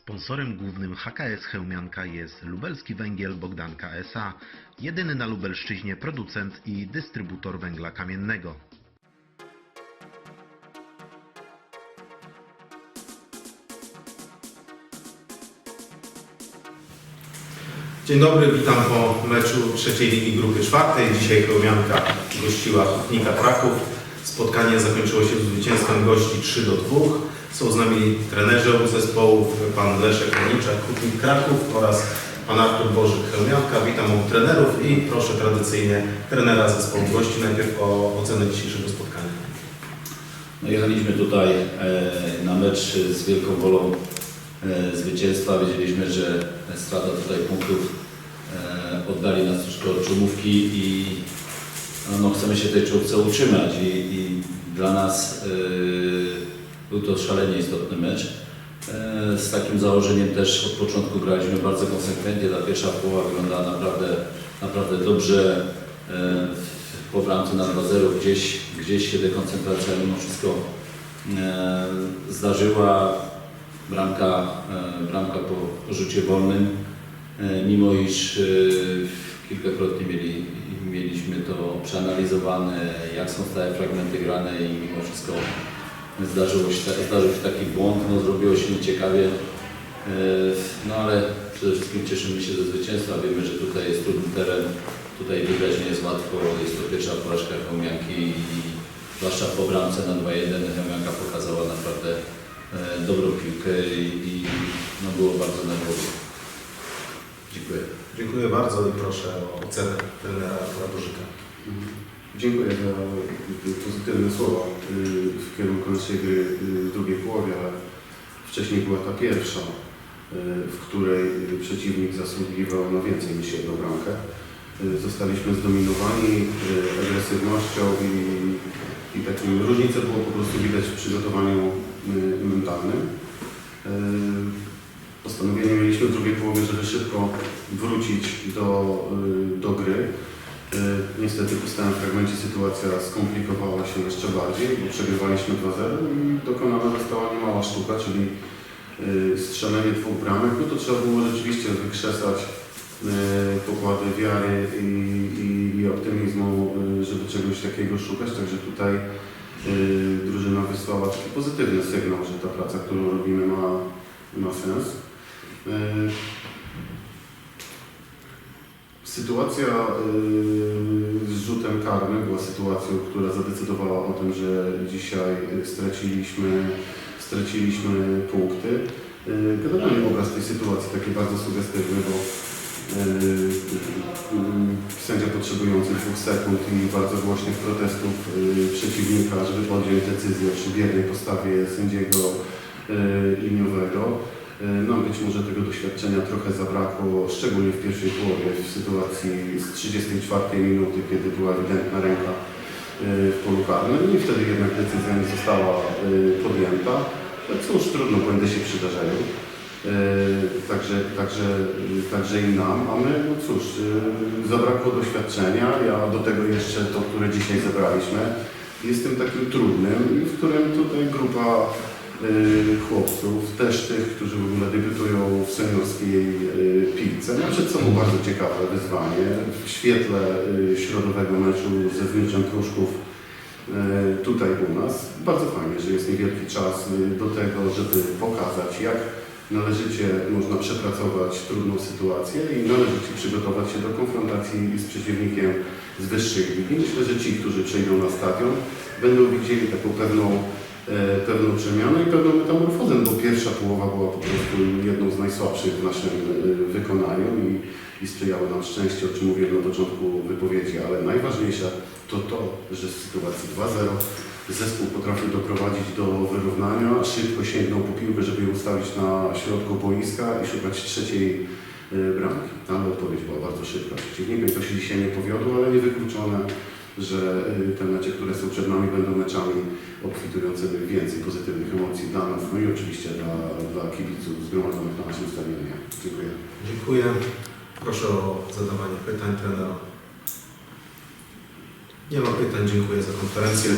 Sponsorem głównym HKS Chełmianka jest lubelski węgiel Bogdanka S.A., jedyny na Lubelszczyźnie producent i dystrybutor węgla kamiennego. Dzień dobry, witam po meczu trzeciej ligi grupy czwartej. Dzisiaj Chełmianka gościła Hutnika Kraków. Spotkanie zakończyło się zwycięstwem gości 3 do 2. Są z nami trenerzy obu zespołów, pan Leszek Roniczak, Hutnik Kraków oraz pan Artur Bożyk Chełmianka. Witam obu trenerów i proszę tradycyjnie trenera zespołu gości najpierw o ocenę dzisiejszego spotkania. No jechaliśmy tutaj e, na mecz z wielką wolą e, zwycięstwa. Wiedzieliśmy, że strata tutaj punktów e, oddali nas troszkę od czołówki i no, no, chcemy się tej czołówce utrzymać i, i dla nas był to szalenie istotny mecz. E, z takim założeniem też od początku graliśmy bardzo konsekwentnie. Ta pierwsza połowa wyglądała naprawdę, naprawdę dobrze. E, po bramce na 2-0 gdzieś, gdzieś się dekoncentracja mimo wszystko e, zdarzyła. Bramka, bramka po, rzucie wolnym, mimo iż kilkakrotnie mieli, mieliśmy to przeanalizowane, jak są stałe fragmenty grane i mimo wszystko zdarzyło się, zdarzył się taki błąd, no, zrobiło się nieciekawie. E, No ale przede wszystkim cieszymy się ze zwycięstwa. Wiemy, że tutaj jest trudny teren, tutaj wygrać nie jest łatwo. Jest to pierwsza porażka Chełmianki i zwłaszcza po bramce na 2-1 Chełmianka pokazała naprawdę e, dobrą piłkę i, i no, było bardzo nerwowo. Dziękuję. Dziękuję bardzo i proszę o ocenę trenera Artura Bożyka. Dziękuję za pozytywne słowa y, w kierunku naszej gry y, drugiej połowie, ale wcześniej była ta pierwsza, y, w której y, przeciwnik zasługiwał na więcej niż jedną bramkę. Y, Zostaliśmy zdominowani y, agresywnością i, i takim różnicę było po prostu widać w przygotowaniu y, mentalnym. Y, Postanowienie mieliśmy w drugiej połowie, żeby szybko wrócić do, y, do gry. Y, Niestety w stałym fragmencie sytuacja skomplikowała się jeszcze bardziej, bo przegrywaliśmy 2-0 i dokonana została niemała sztuka, czyli y, strzelenie dwóch bramek. No to trzeba było rzeczywiście wykrzesać y, pokłady wiary i, i, i optymizmu, żeby czegoś takiego szukać. Także tutaj drużyna wysłała taki pozytywny sygnał, że ta praca, którą robimy ma, ma sens. Sytuacja y, z rzutem karnym była sytuacją, która zadecydowała o tym, że dzisiaj straciliśmy, straciliśmy punkty. Y, Generalnie obraz tej sytuacji taki bardzo sugestywny, bo y, y, sędzia potrzebujący dwóch sekund i bardzo głośnych protestów przeciwnika, żeby podjąć decyzję przy biernej postawie sędziego liniowego. E, Nam być może tego doświadczenia trochę zabrakło, szczególnie w pierwszej połowie, w sytuacji z 34 minuty, kiedy była ewidentna ręka e, w polu karnym i wtedy jednak decyzja nie została e, podjęta. No Cóż, trudno, błędy się przydarzają. Także, także, także i nam, a my, no cóż, zabrakło doświadczenia, ja do tego jeszcze to, które dzisiaj zebraliśmy, jest tym takim trudnym w którym tutaj grupa chłopców, też tych, którzy w ogóle debiutują w seniorskiej y, piłce. Ma przed sobą bardzo ciekawe wyzwanie. W świetle y, środowego meczu ze Zmierzem Kruszków y, tutaj u nas. Bardzo fajnie, że jest niewielki czas y, do tego, żeby pokazać, jak należycie można przepracować trudną sytuację i należycie przygotować się do konfrontacji z przeciwnikiem z wyższej ligi. Myślę, że ci, którzy przejdą na stadion, będą widzieli taką pewną pewną przemianę i pewną metamorfozę, bo pierwsza połowa była po prostu jedną z najsłabszych w naszym e, wykonaniu i, i sprzyjało nam szczęście, o czym mówiłem na początku wypowiedzi, ale najważniejsze to to, że z sytuacji 2-0 zespół potrafił doprowadzić do wyrównania, szybko sięgnął po piłkę, żeby ją ustawić na środku boiska i szukać trzeciej e, bramki. Tam odpowiedź była bardzo szybka przeciwnika i to się dzisiaj nie powiodło, ale niewykluczone, że y, te mecze, które są przed nami, będą meczami obfitującymi więcej pozytywnych emocji dla nas, no i oczywiście dla, dla kibiców zgromadzonych na naszym stadionie. Dziękuję. Dziękuję. Proszę o zadawanie pytań trenera. Nie ma pytań, dziękuję za konferencję.